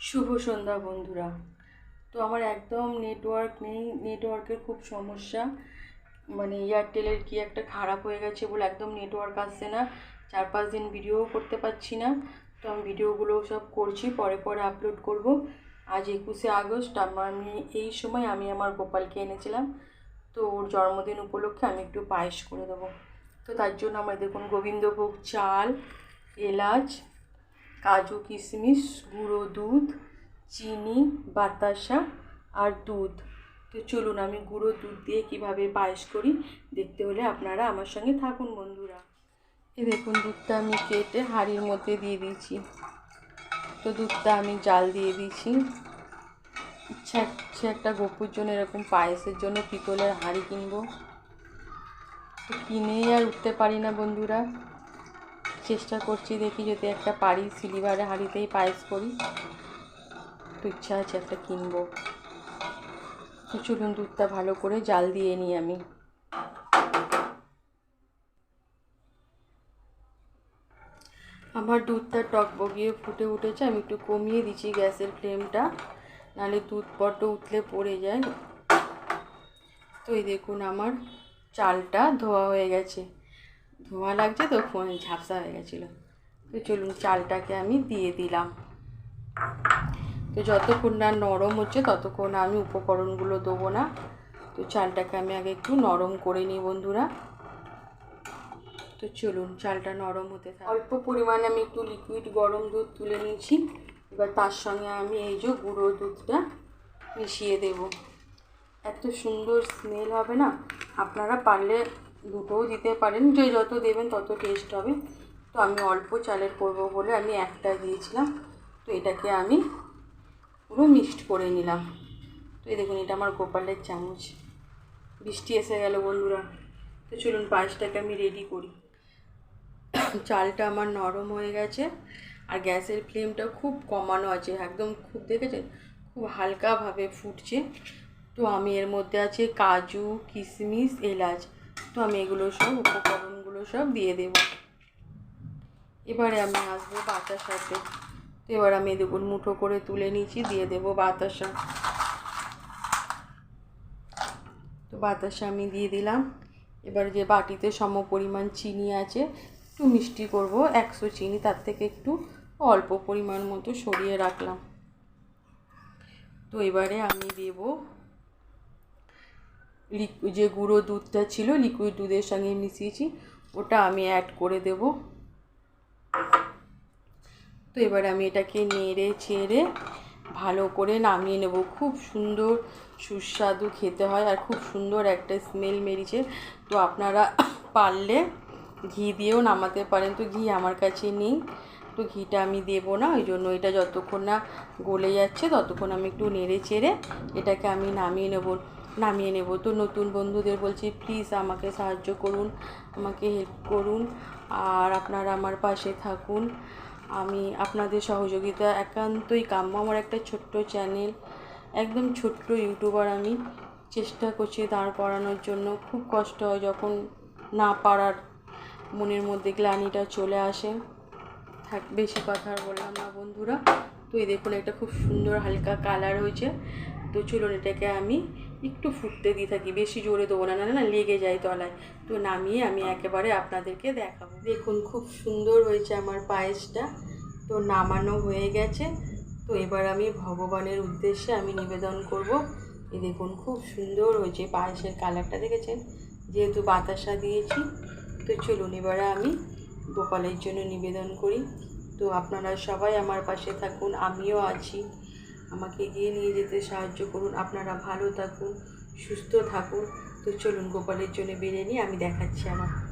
শুভ সন্ধ্যা বন্ধুরা। তো আমার একদম নেটওয়ার্ক নেই নেটওয়ার্কের খুব সমস্যা। মানে এয়ারটেলের কি একটা খারাপ হয়ে গেছে বলে একদম নেটওয়ার্ক আসছে না। চার পাঁচ দিন ভিডিও করতে পারছি না। তো আমি ভিডিওগুলো সব করছি, পরে পরে আপলোড করব। আজ একুশে আগস্ট আমার আমি এই সময় আমি আমার গোপালকে এনেছিলাম। তো ওর জন্মদিন উপলক্ষে আমি একটু পায়েস করে দেবো। তো তার জন্য আমার দেখুন গোবিন্দভোগ চাল, এলাচ কাজু কিশমিশ, গুঁড়ো দুধ, চিনি, বাতাসা আর দুধ। তো চলুন আমি গুঁড়ো দুধ দিয়ে কীভাবে পায়েস করি, দেখতে হলে আপনারা আমার সঙ্গে থাকুন বন্ধুরা। এই দেখুন, দুধটা আমি কেটে হাঁড়ির মধ্যে দিয়ে দিয়েছি। তো দুধটা আমি জাল দিয়ে দিয়েছি। ইচ্ছা হচ্ছে একটা গোপুর জন্য এরকম পায়েসের জন্য পিতলের হাঁড়ি কিনবো। তো কিনেই আর উঠতে পারি না বন্ধুরা। চেষ্টা করছি দেখি যদি একটা পারি সিলিভারে হাঁড়িতেই পায়েস করি। তো ইচ্ছা আছে একটা কিনবো। তো চলুন দুধটা ভালো করে জাল দিয়ে নিই আমি। আমার দুধটা টক বগিয়ে ফুটে উঠেছে, আমি একটু কমিয়ে দিচ্ছি গ্যাসের ফ্লেমটা, নাহলে দুধ বড্ড উঠলে পড়ে যায়। তো এই দেখুন আমার চালটা ধোয়া হয়ে গেছে। ধোয়া লাগছে তো, ফোন ঝাপসা হয়ে গেছিল। তো চলুন চালটাকে আমি দিয়ে দিলাম। তো যতক্ষণ না নরম হচ্ছে, ততক্ষণ আমি উপকরণগুলো দেবো না। তো চালটাকে আমি আগে একটু নরম করে নিই বন্ধুরা। তো চলুন চালটা নরম হতে থাকে। অল্প পরিমাণে আমি একটু লিকুইড গরম দুধ তুলে নিয়েছি। এবার তার সঙ্গে আমি এই যে গুঁড়ো দুধটা মিশিয়ে দেব। এত সুন্দর স্মেল হবে না? আপনারা পারলে দুটোও দিতে পারেন, যে যত দেবেন তত টেস্ট হবে। তো আমি অল্প চালের করব বলে আমি একটা দিয়েছিলাম। তো এটাকে আমি পুরো মিক্সড করে নিলাম। তো এই দেখুন, এটা আমার গোপালের চামচ। বৃষ্টি এসে গেল বন্ধুরা। তো চলুন পায়েসটাকে আমি রেডি করি। চালটা আমার নরম হয়ে গেছে আর গ্যাসের ফ্লেমটা খুব কমানো আছে। একদম খুব, দেখেছেন? খুব হালকাভাবে ফুটছে। তো আমি এর মধ্যে আছে কাজু, কিশমিশ, এলাচ। তো আমি এগুলো সব, উপকরণগুলো সব দিয়ে দেব। এবারে আমি আসব বাতাসাতে তো এবার আমি দেখুন মুঠো করে তুলে নিয়েছি দিয়ে দেব বাতাসা। তো বাতাসা আমি দিয়ে দিলাম। এবার যে বাটিতে সম পরিমাণ চিনি আছে, একটু মিষ্টি করব, একশো চিনি, তার থেকে একটু অল্প পরিমাণ মতো সরিয়ে রাখলাম। তো এবারে আমি দেব যে গুঁড়ো দুধটা ছিল লিকুইড দুধের সঙ্গে মিশিয়েছি, ওটা আমি অ্যাড করে দেব। তো এবার আমি এটাকে নেড়ে ছেড়ে ভালো করে নামিয়ে নেব। খুব সুন্দর, সুস্বাদু খেতে হয় আর খুব সুন্দর একটা স্মেল মেরিছে তো আপনারা পারলে ঘি দিয়েও নামাতে পারেন। তো ঘি আমার কাছে নেই, তো ঘিটা আমি দেবো না, ওই জন্য এটা যতক্ষণ না গলে যাচ্ছে, ততক্ষণ আমি একটু নেড়ে চেড়ে এটাকে আমি নামিয়ে নেব। নামিয়ে নেব। তো নতুন বন্ধুদের বলছি, প্লিজ আমাকে সাহায্য করুন, আমাকে হেল্প করুন আর আপনারা আমার পাশে থাকুন। আমি আপনাদের সহযোগিতা একান্তই কাম্য। আমার একটা ছোট্ট চ্যানেল একদম ছোট্ট ইউটিউবার আমি চেষ্টা করছি দাঁড় করানোর জন্য। খুব কষ্ট হয় যখন না পারার মনের মধ্যে গ্লানিটা চলে আসে। থাক, বেশি কথা আর বললাম না বন্ধুরা। তো এই দেখুন, একটা খুব সুন্দর হালকা কালার হয়েছে। তো চলুন এটাকে আমি একটু ফুটতে দিয়ে থাকি, বেশি জোরে দেবো না না না লেগে যায় তলায়। তো নামিয়ে আমি একেবারে আপনাদেরকে দেখাবো। দেখুন, খুব সুন্দর হয়েছে আমার পায়েসটা। তো নামানো হয়ে গেছে। তো এবার আমি ভগবানের উদ্দেশ্যে আমি নিবেদন করব। এই দেখুন, খুব সুন্দর হয়েছে পায়েসের কালারটা, দেখেছেন? যেহেতু বাতাসা দিয়েছি, তো চলুন এবারে আমি গোপালের জন্য নিবেদন করি। তো আপনারা সবাই আমার পাশে থাকুন, আমিও আছি। আমাকে এগিয়ে নিয়ে যেতে সাহায্য করুন। আপনারা ভালো থাকুন, সুস্থ থাকুন। তো চলুন, গোপালের জন্য বেড়ে নিয়ে আমি দেখাচ্ছি আমার।